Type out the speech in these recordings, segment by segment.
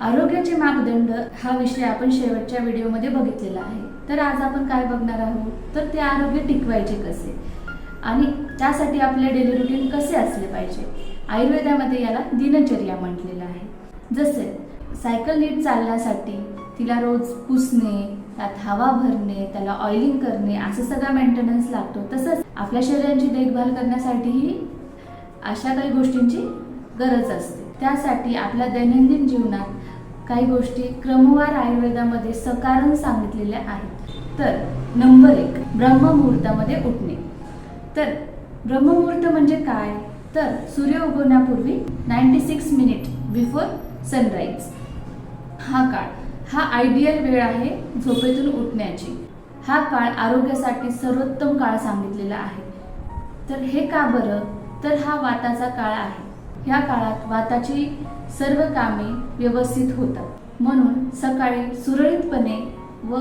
आरोग्याचे मापदंड हा विषय आपण शेवटच्या व्हिडिओमध्ये बघितलेला आहे. तर आज आपण काय बघणार आहोत? तर ते आरोग्य टिकवायचे कसे? आणि त्यासाठी आपले डेली रुटीन कसे असले पाहिजे? आयुर्वेदामध्ये याला दिनचर्या म्हटलेलं आहे. जसे सायकल नीट चालण्यासाठी तिला रोज पुसणे त्यात हवा भरणे त्याला ऑइलिंग करणे असं सगळा मेंटेनन्स लागतो. तसंच आपल्या शरीराची देखभाल करण्यासाठीही अशा काही गोष्टींची गरज असते. त्यासाठी आपल्या दैनंदिन जीवनात काही गोष्टी क्रमवार आयुर्वेदामध्ये सकारण सांगितलेल्या आहेत. तर नंबर एक ब्रह्ममुहूर्तामध्ये उठणे. तर ब्रह्ममुहूर्त म्हणजे काय? तर सूर्य उगवण्यापूर्वी ninety six minute before sunrise हा काळ हा आयडियल वेळ आहे झोपेतून उठण्याची. हा काळ आरोग्यासाठी सर्वोत्तम काळ सांगितलेला आहे. तर हे का बरं? तर हा वाताचा काळ आहे. ह्या काळात वाताची सर्व कामे व्यवस्थित होतात. म्हणून सकाळी सुरळीतपणे व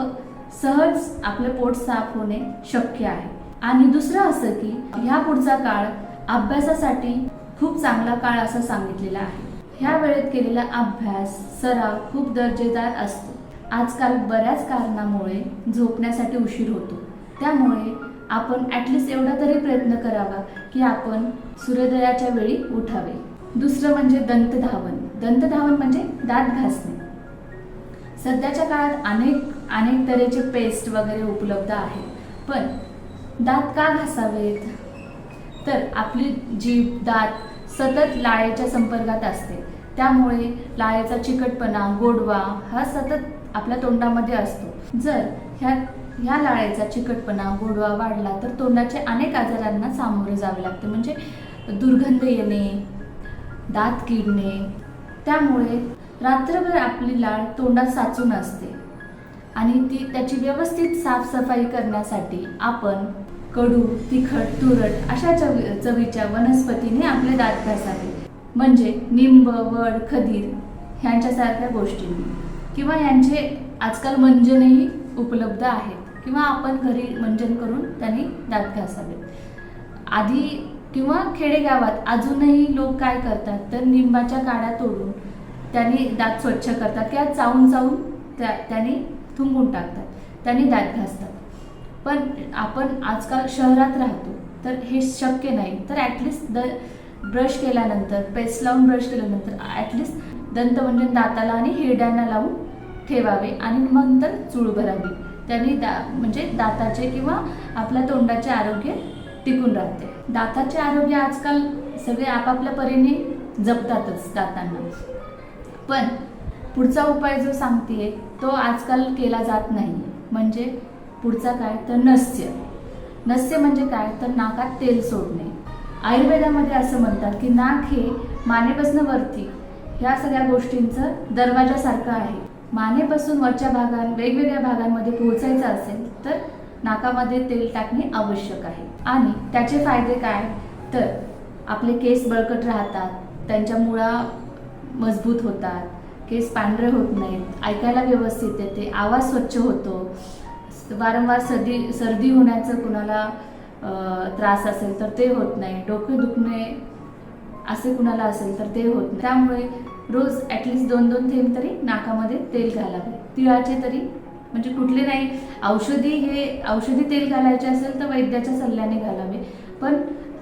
सहज आपले पोट साफ होणे शक्य आहे. आणि दुसरं असं की ह्या पुढचा काळ अभ्यासासाठी खूप चांगला काळ असं सांगितलेला आहे. ह्या वेळेत केलेला अभ्यास सराव खूप दर्जेदार असतो. आजकाल बऱ्याच कारणामुळे झोपण्यासाठी उशीर होतो. त्यामुळे आपण ॲटलिस्ट एवढा तरी प्रयत्न करावा की आपण सूर्योदयाच्या वेळी उठावे. दुसरं म्हणजे दंतधावन दंतधावन म्हणजे दात घासणे. सध्याच्या काळात अनेक अनेक तऱ्हेचे पेस्ट वगैरे उपलब्ध आहेत पण दात का घासावेत? तर आपली जीभ दात सतत लाळेच्या संपर्कात असते. त्यामुळे लाळेचा चिकटपणा गोडवा हा सतत आपल्या तोंडामध्ये असतो. जर ह्या ह्या लाळेचा चिकटपणा गोडवा वाढला तर तोंडाचे अनेक आजारांना सामोरे जावे लागते. म्हणजे दुर्गंध येणे दात किडणे. त्यामुळे रात्रभर आपली लाळ तोंडात साचून असते. आणि ती त्याची व्यवस्थित साफसफाई करण्यासाठी आपण कडू तिखट तुरट अशा चवी चवीच्या वनस्पतीने आपले दात घासावे. म्हणजे निंब वड खदीर ह्यांच्यासारख्या गोष्टींनी. किंवा यांचे आजकाल मंजनही उपलब्ध आहेत. किंवा आपण घरी मंजन करून त्यांनी दात घासावे. आधी किंवा खेडेगावात अजूनही लोक काय करतात तर निंबाच्या काड्या तोडून त्यांनी दात स्वच्छ करतात किंवा चावून चावून त्या त्यांनी थुंकून टाकतात त्यांनी दात घासतात. पण आपण आजकाल शहरात राहतो तर हे शक्य नाही. तर ॲटलिस्ट द ब्रश केल्यानंतर पेस्ट लावून ब्रश केल्यानंतर ॲटलिस्ट म्हणजे दाताला आणि हिरड्यांना लावून ठेवावे आणि मग नंतर चूळ भरावी. त्यांनी दा म्हणजे दाताचे किंवा आपल्या तोंडाचे आरोग्य टिकून राहते. दाताचे आरोग्य आजकाल सगळे आपापल्या परीने जपतातच दातांना. पण पुढचा उपाय जो सांगते तो आजकाल केला जात नाही. म्हणजे पुढचा काय? तर नस्य. नस्य म्हणजे काय? तर नाकात तेल सोडणे. आयुर्वेदामध्ये असं म्हणतात की नाक हे मानेपासून वरती ह्या सगळ्या गोष्टींचं दरवाजासारखं आहे. मानेपासून वरच्या भागात वेगवेगळ्या भागांमध्ये पोहोचायचं असेल तर नाकामध्ये तेल टाकणे आवश्यक आहे. आणि त्याचे फायदे काय? तर आपले केस बळकट राहतात त्यांच्या मुळा मजबूत होतात केस पांढरे होत नाहीत ऐकायला व्यवस्थित येते आवाज स्वच्छ होतो. वारंवार सर्दी सर्दी होण्याचं कुणाला त्रास असेल तर ते होत नाही. डोके दुखणे असे कुणाला असेल तर ते होत नाही. त्यामुळे रोज ॲटलिस्ट दोन दोन थेंब तरी नाकामध्ये तेल घालावे. तिळाचे तरी म्हणजे कुठले नाही. औषधी हे औषधी तेल घालायचे असेल तर वैद्याच्या सल्ल्याने घालावे. पण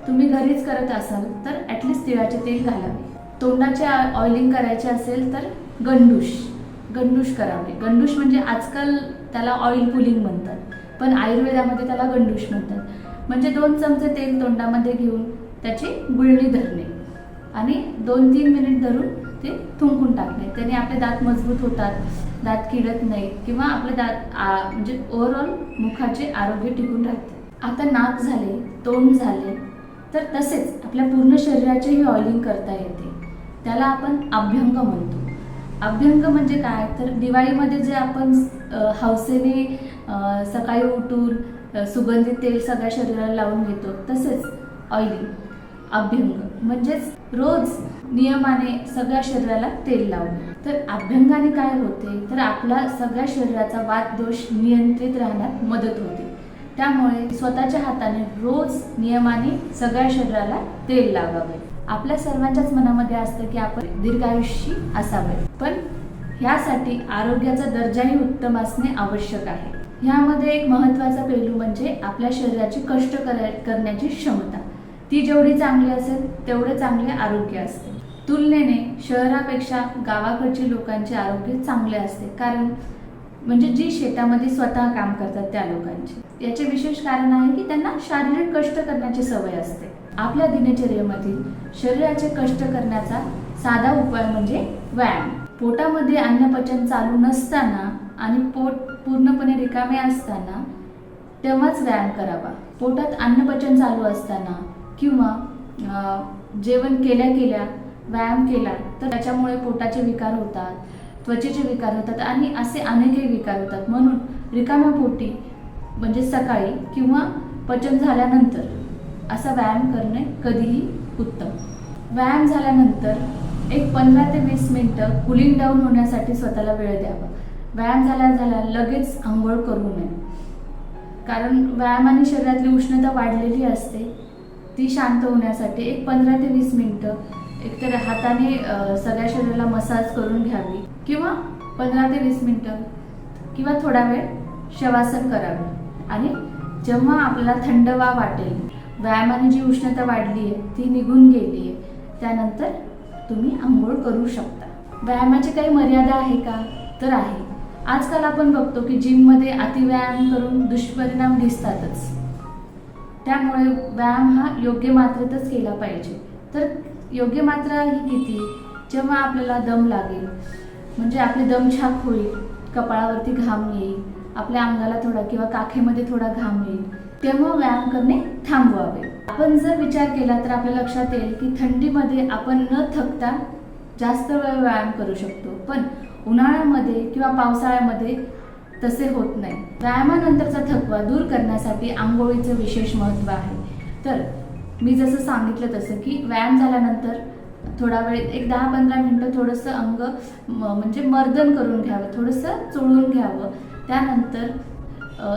तुम्ही घरीच करत असाल तर ॲटलिस्ट तिळाचे तेल घालावे. तोंडाचे ऑइलिंग करायचे असेल तर गंडूश गंडूश करावे. गंडूश म्हणजे आजकाल त्याला ऑइल पुलिंग म्हणतात पण आयुर्वेदामध्ये त्याला गंडूश म्हणतात. म्हणजे दोन चमचे तेल तोंडामध्ये घेऊन त्याची गुळणी धरणे. आणि दोन तीन मिनिट धरून ते थुंकून टाकणे त्याने आपले दात मजबूत होतात दात किडत नाहीत किंवा आपले दात आ- म्हणजे ओव्हरऑल मुखाचे आरोग्य टिकून राहते. आता नाक झाले तोंड झाले तर तसेच आपल्या पूर्ण शरीराचेही ऑइलिंग करता येते. त्याला आपण अभ्यंग म्हणतो. अभ्यंग म्हणजे काय? तर दिवाळीमध्ये जे आपण हौसेने सकाळी उठून सुगंधित तेल सगळ्या शरीराला लावून घेतो तसेच ऑइलिंग अभ्यंग. म्हणजेच रोज नियमाने सगळ्या शरीराला तेल लावणे तर अभ्यंगाने काय होते? तर आपला सगळ्या शरीराचा वाद दोष नियंत्रित राहण्यात मदत होते. त्यामुळे स्वतःच्या हाताने रोज नियमाने सगळ्या शरीराला तेल लावावे. आपल्या सर्वांच्याच मनामध्ये असतं की आपण दीर्घायुषी असावे. पण ह्यासाठी आरोग्याचा दर्जाही उत्तम असणे आवश्यक आहे. ह्यामध्ये एक महत्त्वाचा पैलू म्हणजे आपल्या शरीराची कष्ट करण्याची क्षमता. ती जेवढी चांगली असेल तेवढे चांगले आरोग्य असते. तुलनेने शहरापेक्षा गावाकडची लोकांचे आरोग्य चांगले असते. कारण म्हणजे जी शेतामध्ये स्वतः काम करतात त्या लोकांचे. याचे विशेष कारण आहे की त्यांना शारीरिक कष्ट करण्याची सवय असते. आपल्या दिनचर्येमधील शरीराचे कष्ट करण्याचा साधा उपाय म्हणजे व्यायाम. पोटामध्ये अन्नपचन चालू नसताना आणि पोट पूर्णपणे रिकामे असताना तेव्हाच व्यायाम करावा. पोटात अन्नपचन चालू असताना किंवा जेवण केल्या केल्या व्यायाम केला तर त्याच्यामुळे पोटाचे विकार होतात त्वचेचे विकार होतात आणि असे अनेकही विकार होतात. म्हणून रिकाम्या पोटी म्हणजे सकाळी किंवा पचन झाल्यानंतर असा व्यायाम करणे कधीही उत्तम. व्यायाम झाल्यानंतर एक पंधरा ते वीस मिनटं कुलिंग डाऊन होण्यासाठी स्वतःला वेळ द्यावा. व्यायाम झाल्या झाल्या लगेच आंघोळ करू नये. कारण व्यायामाने शरीरातली उष्णता वाढलेली असते. ती शांत होण्यासाठी एक पंधरा ते वीस मिनटं एकतर हाताने सगळ्या शरीराला मसाज करून घ्यावी किंवा पंधरा ते वीस मिनटं किंवा थोडा वेळ शवासन करावे. आणि जेव्हा आपल्याला थंडवा वाटेल व्यायामाने जी उष्णता वाढली आहे ती निघून गेली आहे त्यानंतर तुम्ही आंघोळ करू शकता. व्यायामाची काही मर्यादा आहे का? तर आहे. आजकाल आपण बघतो की जिममध्ये अतिव्यायाम करून दुष्परिणाम दिसतातच. त्यामुळे व्यायाम हा योग्य मात्रेतच केला पाहिजे. तर योग्य मात्रा ही किती? जेव्हा आपल्याला दम लागेल म्हणजे आपली दमछाक होईल कपाळावरती घाम येईल आपल्या अंगाला थोडा किंवा काखेमध्ये थोडा घाम येईल तेव्हा व्यायाम करणे थांबवावे. आपण जर विचार केला तर आपल्या लक्षात येईल की थंडीमध्ये आपण न थकता जास्त वेळ व्यायाम करू शकतो. पण उन्हाळ्यामध्ये किंवा पावसाळ्यामध्ये तसे होत नाही. व्यायामानंतरचा थकवा दूर करण्यासाठी आंघोळीचं विशेष महत्त्व आहे. तर मी जसं सांगितलं तसं की व्यायाम झाल्यानंतर थोडा वेळ एक दहा पंधरा मिनटं थोडंसं अंग म- म्हणजे मर्दन करून घ्यावं थोडंसं चोळून घ्यावं. त्यानंतर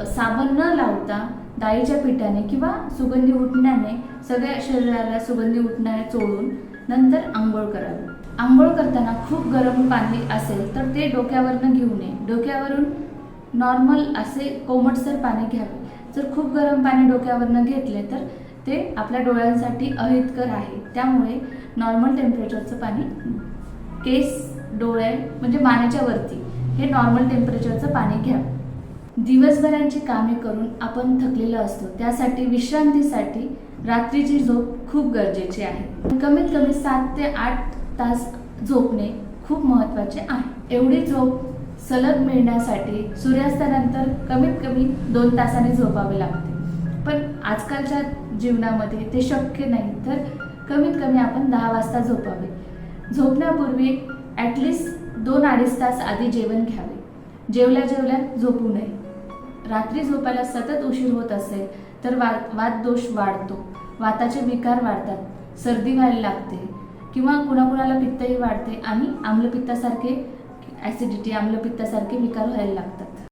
साबण न लावता डाळीच्या पिठाने किंवा सुगंधी उठण्याने सगळ्या शरीराला सुगंधी उठण्याने चोळून नंतर आंघोळ करावी. आंघोळ करताना खूप गरम पाणी असेल तर ते डोक्यावरनं घेऊ नये. डोक्यावरून नॉर्मल असे कोमटसर पाणी घ्यावे. जर खूप गरम पाणी डोक्यावरनं घेतले तर ते आपल्या डोळ्यांसाठी अहितकर आहे. त्यामुळे नॉर्मल टेम्परेचरचं पाणी केस डोळे म्हणजे मानेच्या वरती हे नॉर्मल टेम्परेचरचं पाणी घ्या. दिवसभरांची कामे करून आपण थकलेलो असतो. त्यासाठी विश्रांतीसाठी रात्रीची झोप खूप गरजेची आहे. कमीत कमी सात ते आठ तास झोपणे खूप महत्त्वाचे आहे. एवढी झोप सलग मिळण्यासाठी सूर्यास्तानंतर कमीत कमी दोन तासाने झोपावे लागते. पण आजकालच्या जीवनामध्ये ते शक्य नाही तर कमीत कमी आपण दहा वाजता झोपावे. झोपण्यापूर्वी ॲटलिस्ट दोन अडीच तास आधी जेवण घ्यावे. जेवल्या जेवल्या झोपू नये. रात्री झोपायला सतत उशीर होत असेल तर वा वातदोष वाढतो. वाताचे विकार वाढतात. सर्दी व्हायला लागते किंवा कुणाकुणाला पित्तही वाढते आणि आम्लपित्तासारखे ॲसिडिटी आम्लपित्तासारखे विकार व्हायला लागतात.